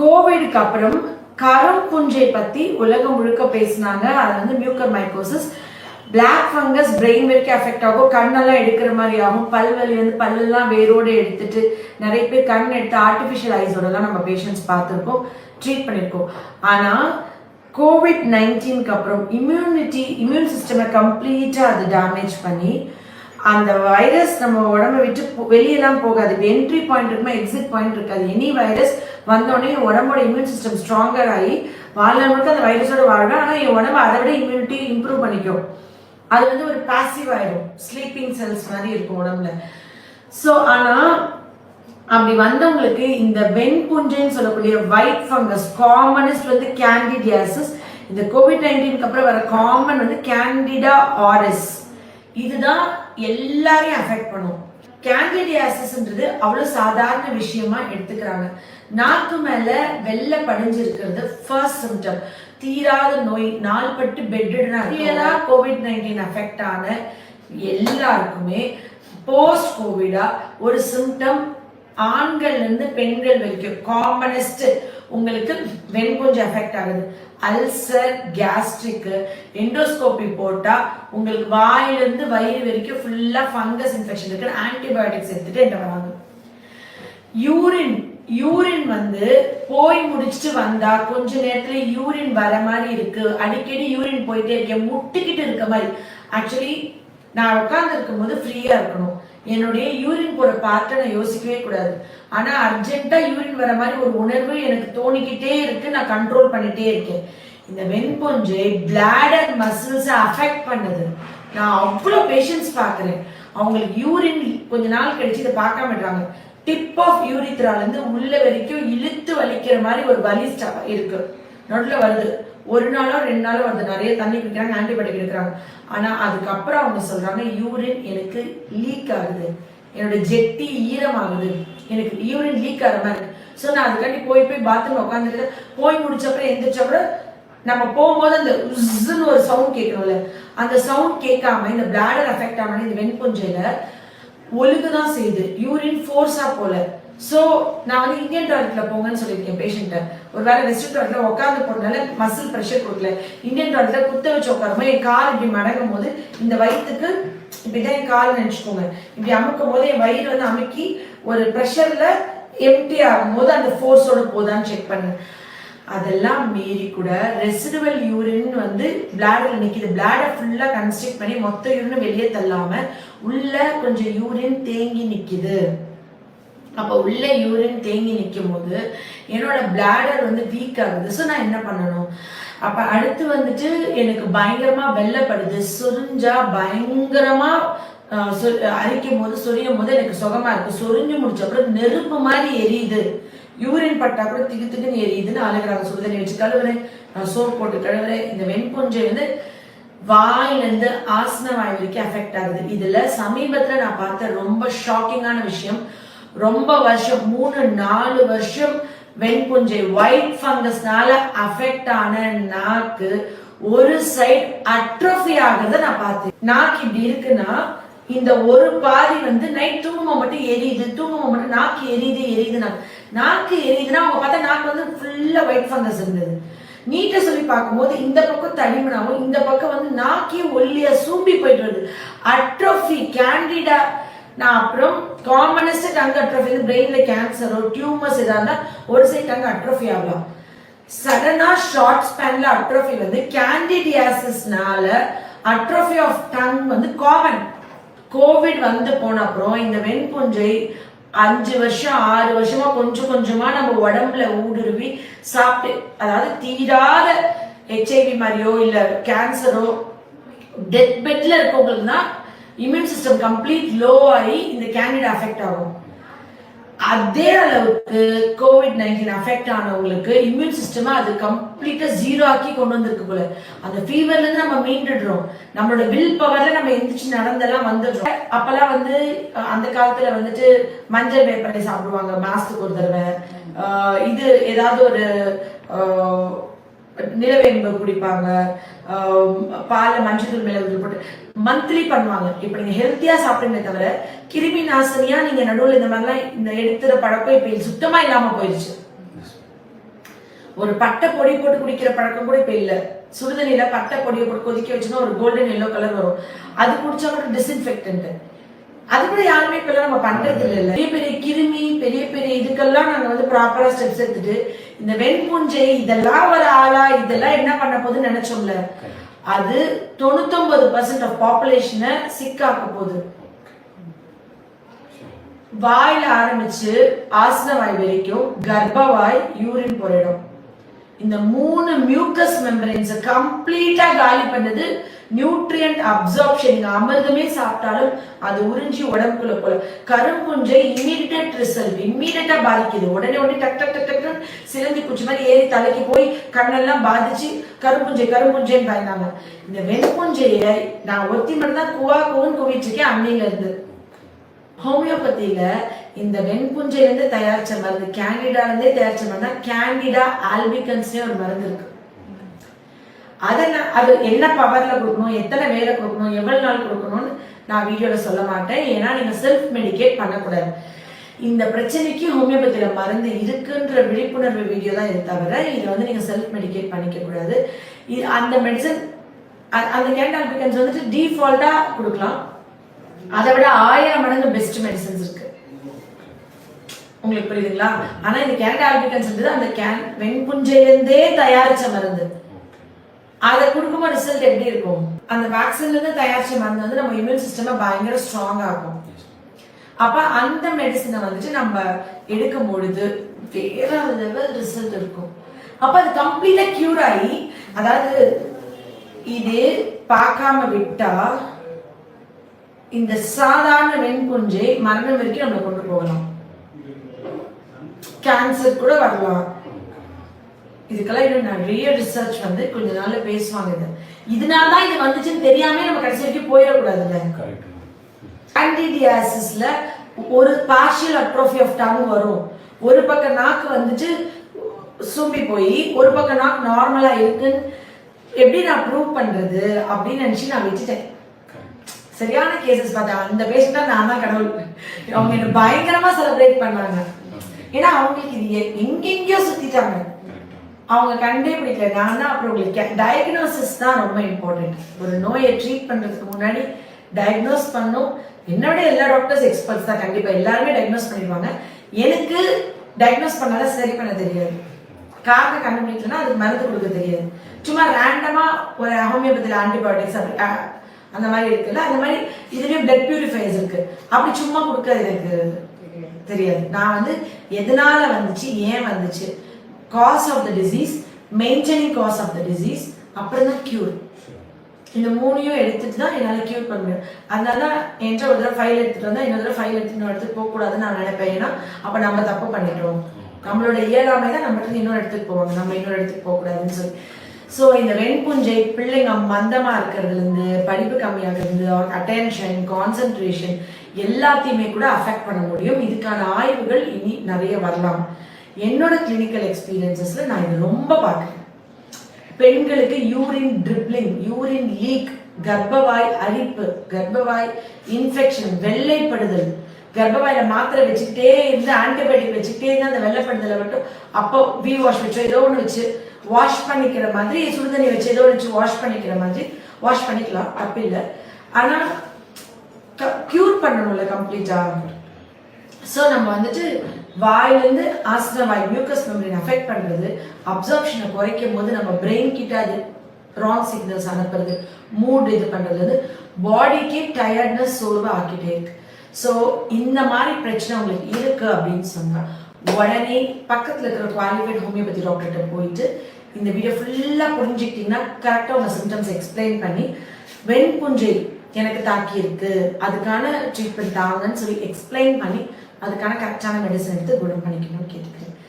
கோவிடுக்கு அப்புறம் கரம் புஞ்சை பத்தி உலகம் முழுக்க பேசினாங்க. அது வந்து mucor mycosis. Black fungus brain வரைக்கும் அஃபெக்ட் ஆகும். கண்ணெல்லாம் எடுக்கிற மாதிரி ஆகும். பல் வலி வந்து பல்லெல்லாம் வேரோடு எடுத்துட்டு நிறைய பேர் கண் எடுத்து ஆர்டிஃபிஷியல் ஐஸோடலாம் நம்ம பேஷண்ட்ஸ் பார்த்துருக்கோம். ட்ரீட் பண்ணியிருக்கோம் ஆனா கோவிட் நைன்டீனுக்கு அப்புறம் இம்யூனிட்டி இம்யூன் சிஸ்டமை கம்ப்ளீட்டாக அது டேமேஜ் பண்ணி அந்த வைரஸ் நம்ம உடம்ப விட்டு வெளியெல்லாம் போகாது. என்ட்ரி பாயிண்ட் இருக்குமா எக்ஸிட் பாயிண்ட் இருக்காது. எனி வைரஸ் வந்தோடனே உடம்போட இம்யூன் சிஸ்டம் ஸ்ட்ராங்கர் ஆகி வாழ்நாள் முழுக்க அந்த வைரஸோட வாழ்வேன் ஆனால் என் உடம்பு அதை விட இம்யூனிட்டி இம்ப்ரூவ் பண்ணிக்கும். அது வந்து ஒரு பாசிவ் ஆயிடும். ஸ்லீப்பிங் செல்ஸ் மாதிரி இருக்கும் உடம்புல. ஸோ ஆனால் அப்படி வந்தவங்களுக்கு இந்த வெண்புஞ்சைன்னு சொல்லக்கூடிய ஒயிட் ஃபங்கஸ் காமனஸ்ட் வந்து கேண்டிடியாசிஸ் இந்த கோவிட் நைன்டீனுக்கு அப்புறம் வர காமன் வந்து கேண்டிடா ஆரஸ் இதுதான் எல்லாரையும் அஃபெக்ட் பண்ணும். கேண்டிடியாசிஸ்ன்றது அவ்வளவு சாதாரண விஷயமா எடுத்துக்கிறாங்க. நாக்கு மேல வெள்ளை படிஞ்சிருக்கிறது ஃபர்ஸ்ட் சிம்டம் தீராத நோய் நாள்பட்டு பெட்டா கோவிட் நைன்டீன் அஃபெக்ட் ஆன எல்லாருக்குமே போஸ்ட் கோவிடா ஒரு சிம்டம் ஆண்கள்ல இருந்து பெண்கள் வரைக்கும் காமனஸ்ட் உங்களுக்கு வெண் கொஞ்சம் எஃபெக்ட் ஆகுது. அல்சர் கேஸ்ட்ரிக் எண்டோஸ்கோபி போட்டா உங்களுக்கு வாயிலிருந்து வயிறு வரைக்கும் ஃபுல்லா ஃபங்கஸ் இன்ஃபெக்ஷன் இருக்கு. ஆன்டிபயோட்டிக்ஸ் எடுத்துட்டு என்ன வராங்க யூரின் யூரின் வந்து போய் முடிச்சுட்டு வந்தா கொஞ்ச நேரத்துல யூரின் வர மாதிரி இருக்கு. அடிக்கடி யூரின் போயிட்டே இருக்கேன் முட்டிக்கிட்டு இருக்க மாதிரி. ஆக்சுவலி நான் உட்கார்ந்து இருக்கும்போது ஃப்ரீயா இருக்கணும். என்னுடைய யூரின் போற பார்ட்டை நான் யோசிக்கவே கூடாது. ஆனா அர்ஜென்ட்டாக யூரின் வர மாதிரி ஒரு உணர்வு எனக்கு தோணிக்கிட்டே இருக்கு. நான் கண்ட்ரோல் பண்ணிட்டே இருக்கேன். இந்த வெண்பொஞ்சை பிளாடர் மசில்ஸ் அஃபெக்ட் பண்ணுது. நான் அவ்வளோ பேஷன்ஸ் பார்க்குறேன். அவங்களுக்கு யூரின் கொஞ்ச நாள் கழிச்சு இதை பார்க்க மாட்டாங்க டிப் ஆஃப் யூரித்ரால இருந்து உள்ள வரைக்கும் இழுத்து வலிக்கிற மாதிரி ஒரு வலி இருக்கு. நடுவில் வருது. ஒரு நாளோ ரெண்டு நாளோ வந்து நிறைய தண்ணி குடிக்கிறாங்க ஆன்டிபயோட்டிக் எடுக்கிறாங்க ஆனா அதுக்கப்புறம் அவங்க சொல்றாங்க யூரின் எனக்கு லீக் ஆகுது. என்னோட ஜெட்டி ஈரமாகுது. எனக்கு யூரின் லீக் ஆகிற மாதிரி இருக்கு. ஸோ நான் அதுக்காண்டி போய் போய் பாத்ரூம் உட்காந்துட்டு போய் முடிச்சப்பறம் எந்திரிச்சப்பறம் நம்ம போகும்போது அந்த உஸ்ஸுன்னு ஒரு சவுண்ட் கேட்கணும்ல. அந்த சவுண்ட் கேட்காம இந்த பிளாடர் அஃபெக்ட் ஆகாம இந்த வெண்பொஞ்சையில ஒழுங்கு தான் செய்யுது. யூரின் ஃபோர்ஸா போல. ஸோ நான் வந்து இந்தியன் டாய்லெட்ல போங்கன்னு சொல்லியிருக்கேன் பேஷண்ட்டை ஒரு வேலை வெஸ்டர்ன் டாய்லெட்ல உட்காந்து போறதுனால மசில் ப்ரெஷர் கொடுக்கல. இந்தியன் டாய்லெட்ல குத்த வச்சு உட்காரும்போது என் கால் இப்படி மடங்கும் போது இந்த வயிற்றுக்கு இப்படிதான் என் கால் நினைச்சுக்கோங்க. இப்படி அமுக்கும் போது என் வயிறு வந்து அமுக்கி ஒரு ப்ரெஷர்ல எம்டி ஆகும்போது அந்த ஃபோர்ஸோட போதான்னு செக் பண்ணு. அதெல்லாம் மீறி கூட ரெசிடுவல் யூரின் வந்து பிளாடர்ல நிற்கிது பிளாடர் ஃபுல்லாக கன்ஸ்ட்ரக்ட் பண்ணி மொத்த யூரின் வெளியே தள்ளாமல் உள்ள கொஞ்சம் யூரின் தேங்கி நிற்கிது அப்போ உள்ள யூரின் தேங்கி நிற்கும் போது என்னோட பிளாடர் வந்து வீக் ஆகுது. ஸோ நான் என்ன பண்ணணும்? அப்போ அடுத்து வந்துட்டு எனக்கு பயங்கரமாக வெள்ளப்படுது. சுரிஞ்சா பயங்கரமாக அரிக்கும் போது சொரியும் போது எனக்கு சுகமா இருக்கு. சொரிஞ்சு முடிச்ச அப்புறம் நெருப்பு மாதிரி எரியுது. யூரின் பட்டா கூட திக்கு திக்குன்னு எரியுதுன்னு அழுகிறாங்க சுடுதண்ணி வச்சு கழுவுறேன் நான் சோப் போட்டு கழுவுறேன். இந்த வெண்பொஞ்சை வந்து வாயிலிருந்து ஆசன வாய் வரைக்கும் அஃபெக்ட் ஆகுது. இதுல சமீபத்துல நான் பார்த்த ரொம்ப ஷாக்கிங்கான விஷயம் ரொம்ப வருஷம் மூணு நாலு வருஷம் வெண்புஞ்சை ஒயிட் ஃபங்கஸ்னால அஃபெக்ட் ஆன நாக்கு ஒரு சைடு அட்ரோஃபி ஆகுறத நான் பார்த்தேன். நாக்கு இப்படி இருக்குன்னா இந்த ஒரு பாதி வந்து நைட் தூங்கும்போது மட்டும் எரியுது தூங்கும்போது மட்டும் நாக்கு எரியுது எரியுது நாக்கு நாக்கு எரியுதுன்னா அவங்க பார்த்தா நாக்கு வந்து ஃபுல்லா ஒயிட் ஃபங்கஸ் இருந்தது. நீட்டை சொல்லி பார்க்கும்போது இந்த பக்கம் தனிமனாகவும் இந்த பக்கம் வந்து நாக்கே ஒல்லியா சூம்பி போயிட்டு வருது. அட்ரோஃபி கேண்டிடா நான் அப்புறம் காமனஸ்ட் டங் அட்ரோஃபி வந்து பிரெயின்ல கேன்சரோ டியூமர்ஸ் எதா இருந்தா ஒரு சைடு டங் அட்ரோஃபி ஆகலாம். சடனா ஷார்ட் ஸ்பேன்ல அட்ரோஃபி வந்து கேண்டிடியாசிஸ்னால அட்ரோஃபி ஆஃப் டங் வந்து காமன் கோவிட் வந்து போன அப்புறம் இந்த வெண்புஞ்சை அஞ்சு வருஷம் ஆறு வருஷமா கொஞ்சம் கொஞ்சமா நம்ம உடம்புல ஊடுருவி சாப்பிட்டு அதாவது தீராத ஹெச்ஐவி மாதிரியோ இல்ல கேன்சரோ டெத் பெட்ல இருக்கவங்களுக்கு தான் இம்யூன் சிஸ்டம் கம்ப்ளீட் லோ ஆகி இந்த கேண்டிடா அஃபெக்ட் ஆகும். அதே அளவுக்கு கோவிட் நைன்டீன் அஃபெக்ட் ஆனவங்களுக்கு இம்யூன் சிஸ்டமா அது கம்ப்ளீட்டா ஜீரோ ஆக்கி கொண்டு வந்திருக்கு போல. அந்த ஃபீவர்ல இருந்து நம்ம மீண்டுடுறோம். நம்மளோட வில் பவர்ல நம்ம எந்திரிச்சு நடந்தெல்லாம் வந்துடுறோம். அப்பெல்லாம் வந்து அந்த காலத்துல வந்துட்டு மஞ்சள் வேப்பரை சாப்பிடுவாங்க மாசத்துக்கு ஒரு தடவை. இது ஏதாவது ஒரு நிலவேம்பு குடிப்பாங்க. ஆஹ் பால்ல மஞ்சள் மிளகு போட்டு மந்த்லி பண்ணுவாங்க. இப்ப நீங்க ஹெல்த்தியா சாப்பிடுங்க தவிர கிருமி நாசினியா நீங்க நடுவுல இந்த மாதிரிலாம் இந்த எடுத்துற பழக்கம் இப்ப சுத்தமா இல்லாம போயிடுச்சு ஒரு பட்டை பொடி போட்டு குடிக்கிற பழக்கம் கூட இப்ப இல்ல. சுடுதண்ணில பட்டை பொடியை போட்டு கொதிக்க வச்சுன்னா ஒரு கோல்டன் எல்லோ கலர் வரும். அது குடிச்சா கூட டிஸ்இன்ஃபெக்டன்ட்டு அது கூட யாருமே இப்ப நம்ம பண்றது இல்ல பெரிய பெரிய கிருமி பெரிய பெரிய இதுக்கெல்லாம் நாங்க வந்து ப்ராப்பரா ஸ்டெப்ஸ் எடுத்துட்டு இந்த வெண்பூஞ்சை இதெல்லாம் ஒரு ஆளா இதெல்லாம் என்ன பண்ண போகுதுன்னு நினைச்சோம்ல அது தொண்ணூத்தொன்பது பர்சன்ட் ஆஃப் பாப்புலேஷனை சிக்காக்க போகுது. வாயில ஆரம்பிச்சு ஆசனவாய் வரைக்கும் கர்ப்பவாய் யூரின் போற இடம். இந்த மூணு மியூக்கஸ் மெம்பரன்ஸ் கம்ப்ளீட்டா காலி பண்ணது நியூட்ரியன்ட் அப்சார்ப்ஷன் அமிர்தமே சாப்பிட்டாலும் அது உறிஞ்சி உடம்புக்குள்ள போல. கரும்புஞ்சை இம்மீடியட் ரிசல்ட் இம்மீடியட்டா பாதிக்குது. உடனே உடனே டக் டக் டக் டக் சிலந்தி குச்சி மாதிரி ஏறி தலைக்கு போய் கண்ணெல்லாம் பாதிச்சு கரும்புஞ்சை கரும்புஞ்சைன்னு பயந்தாங்க. இந்த வெண்புஞ்சையை நான் ஒத்தி மட்டும் தான் குவா குவன்னு குவிட்டு இருக்கேன் அன்னையில இருந்து. ஹோமியோபதியில இந்த வெண்புஞ்சையில இருந்து தயாரிச்ச மருந்து கேண்டிடால இருந்தே தயாரிச்ச மருந்து கேண்டிடா ஆல்பிகன்ஸ்னே ஒரு மருந்து இருக்கு. அதை நான் அது என்ன பவர்ல கொடுக்கணும் எத்தனை வேலை கொடுக்கணும் எவ்வளவு நாள் கொடுக்கணும்னு நான் வீடியோல சொல்ல மாட்டேன். ஏன்னா நீங்க செல்ஃப் மெடிகேட் பண்ணக்கூடாது. இந்த பிரச்சனைக்கு ஹோமியோபதியில மருந்து இருக்குன்ற விழிப்புணர்வு வீடியோ தான் இது தவிர இதை வந்து நீங்க செல்ஃப் மெடிகேட் பண்ணிக்க கூடாது இது அந்த மெடிசன் அந்த கேண்டால்பிகன்ஸ் வந்துட்டு டீஃபால்ட்டாக கொடுக்கலாம். அதை விட ஆயிரம் மடங்கு பெஸ்ட் மெடிசன்ஸ் இருக்கு. உங்களுக்கு புரியுதுங்களா? ஆனா இந்த கேரட் ஆல்பிகன்ஸ் அந்த கேன் வெண்புஞ்சையிலிருந்தே தயாரிச்ச மருந்து. அதை கொடுக்கும்போது ரிசல்ட் எப்படி இருக்கும்? அந்த வேக்சின்ல இருந்து தயாரிச்ச மருந்து வந்து நம்ம இம்யூன் சிஸ்டமை பயங்கர ஸ்ட்ராங் ஆகும் அப்ப அந்த மெடிசனை வந்துட்டு நம்ம எடுக்கும் பொழுது வேற லெவல் ரிசல்ட் இருக்கும். அப்ப அது கம்ப்ளீட்டா கியூர் ஆகி அதாவது இது பார்க்காம விட்டா இந்த சாதாரண வெண்புஞ்சை மரணம் வரைக்கும் நம்ம கொண்டு போகலாம். கேன்சர் கூட வரலாம். இதுக்கெல்லாம் இன்னும் நிறைய ரிசர்ச் வந்து கொஞ்ச நாள்ல பேசுவாங்க இது. இதனால தான் இது வந்துச்சுன்னு தெரியாம நம்ம கடைசி வரைக்கும் போயிடக்கூடாதுல்ல? கேண்டிடியாசிஸ்ல ஒரு பார்ஷியல் அட்ரோஃபி ஆஃப் டங் வரும். ஒரு பக்கம் நாக்கு வந்துட்டு சூம்பி போய் ஒரு பக்கம் நாக்கு நார்மலா இருக்குன்னு எப்படி நான் ப்ரூவ் பண்றது அப்படின்னு நினைச்சு நான் விட்டுட்டேன். சரியான கேசஸ் பார்த்தேன் அந்த பேஷண்டா நான் தான் கடவுள். அவங்க என்ன பயங்கரமா செலிப்ரேட் பண்ணாங்க. ஏன்னா அவங்களுக்கு இது எங்கெங்கேயோ சுத்திட்டாங்க. அவங்க கண்டே நான் அப்புறம் உங்களுக்கு டயக்னோசிஸ் தான் ரொம்ப இம்பார்ட்டன்ட் ஒரு நோயை ட்ரீட் பண்றதுக்கு முன்னாடி டயக்னோஸ் பண்ணும். என்னோட எல்லா டாக்டர்ஸ் எக்ஸ்பர்ட்ஸ் தான் கண்டிப்பா எல்லாருமே டயக்னோஸ் பண்ணிடுவாங்க. எனக்கு டயக்னோஸ் பண்ணால சரி பண்ண தெரியாது. காரணம் கண்டுபிடிக்கலன்னா அதுக்கு மருந்து கொடுக்க தெரியாது. சும்மா ரேண்டமா ஒரு ஹோமியோபதியில் ஆன்டிபயோட்டிக்ஸ் அப்படி அந்த மாதிரி இருக்குல்ல? அந்த மாதிரி இதுலயும் பிளட் பியூரிஃபைஸ் இருக்கு. அப்படி சும்மா கொடுக்க எனக்கு தெரியாது. நான் வந்து எதனால வந்துச்சு ஏன் வந்துச்சு? Cause of the disease maintaining cause of the disease அப்புறம் தான் கியூர் இந்த மூணையும் எடுத்துட்டு தான் என்னால் கியூர் பண்ண முடியும். அதனால தான் என்கிட்ட ஒரு தடவை ஃபைல் எடுத்துட்டு வந்தால் இன்னொரு தடவை ஃபைல் எடுத்துட்டு இன்னொரு இடத்துக்கு போகக்கூடாதுன்னு நான் நினைப்பேன். ஏன்னா அப்போ நம்ம தப்பு பண்ணிட்டோம். நம்மளோட இயலாமை தான் நம்மகிட்ட இன்னொரு இடத்துக்கு போவாங்க. நம்ம இன்னொரு இடத்துக்கு போகக்கூடாதுன்னு சொல்லி. ஸோ இந்த வெண்புஞ்சை பிள்ளைங்க மந்தமாக இருக்கிறதுலேருந்து படிப்பு கம்மியாகிறது இருந்து அட்டென்ஷன் கான்சென்ட்ரேஷன் எல்லாத்தையுமே கூட அஃபெக்ட் பண்ண முடியும். இதுக்கான ஆய்வுகள் இனி நிறைய வரலாம். என்னோட கிளினிக்கல் எக்ஸ்பீரியன்சஸ்ல நான் இது ரொம்ப பார்க்குறேன். பெண்களுக்கு யூரின் ட்ரிப்ளிங் யூரின் லீக் கர்ப்பவாய் அரிப்பு கர்ப்பவாய் இன்ஃபெக்ஷன் வெள்ளைப்படுதல். கர்ப்பவாயில மாத்திரை வச்சுக்கிட்டே இருந்து ஆன்டிபயோட்டிக் வச்சுக்கிட்டே இருந்து அந்த வெள்ளைப்படுதலை மட்டும் அப்போ வி வாஷ் வச்சோ ஏதோ ஒன்று வச்சு வாஷ் பண்ணிக்கிற மாதிரி சுடுதண்ணி வச்சு ஏதோ ஒன்று வச்சு வாஷ் பண்ணிக்கிற மாதிரி வாஷ் பண்ணிக்கலாம் தப்பு இல்லை. ஆனால் க்யூர் பண்ணணும்ல கம்ப்ளீட்டாக ஸோ நம்ம வந்துட்டு வாயிலிருந்து ஆசன வாய் மியூக்கஸ் மெம்பரின் அஃபெக்ட் பண்றது அப்சர்ப்ஷனை குறைக்கும் போது நம்ம பிரெயின் கிட்ட அது ராங் சிக்னல்ஸ் அனுப்புறது மூட் இது பண்றது பாடிக்கே டயர்ட்னஸ் சோர்வை ஆக்கிட்டே இருக்கு. ஸோ இந்த மாதிரி பிரச்சனை உங்களுக்கு இருக்கு அப்படின்னு சொன்னா உடனே பக்கத்துல இருக்கிற குவாலிஃபைட் ஹோமியோபதி டாக்டர்கிட்ட போயிட்டு இந்த வீடியோ ஃபுல்லாக புரிஞ்சுக்கிட்டீங்கன்னா கரெக்டாக உங்கள் சிம்டம்ஸ் எக்ஸ்பிளைன் பண்ணி வெண்புஞ்சை எனக்கு தாக்கி இருக்கு அதுக்கான ட்ரீட்மெண்ட் தாங்கன்னு சொல்லி எக்ஸ்பிளைன் பண்ணி அதுக்கான கரெக்டான மெடிசன் எடுத்து குணம் பண்ணிக்கணும்னு கேட்டுக்கிறேன்.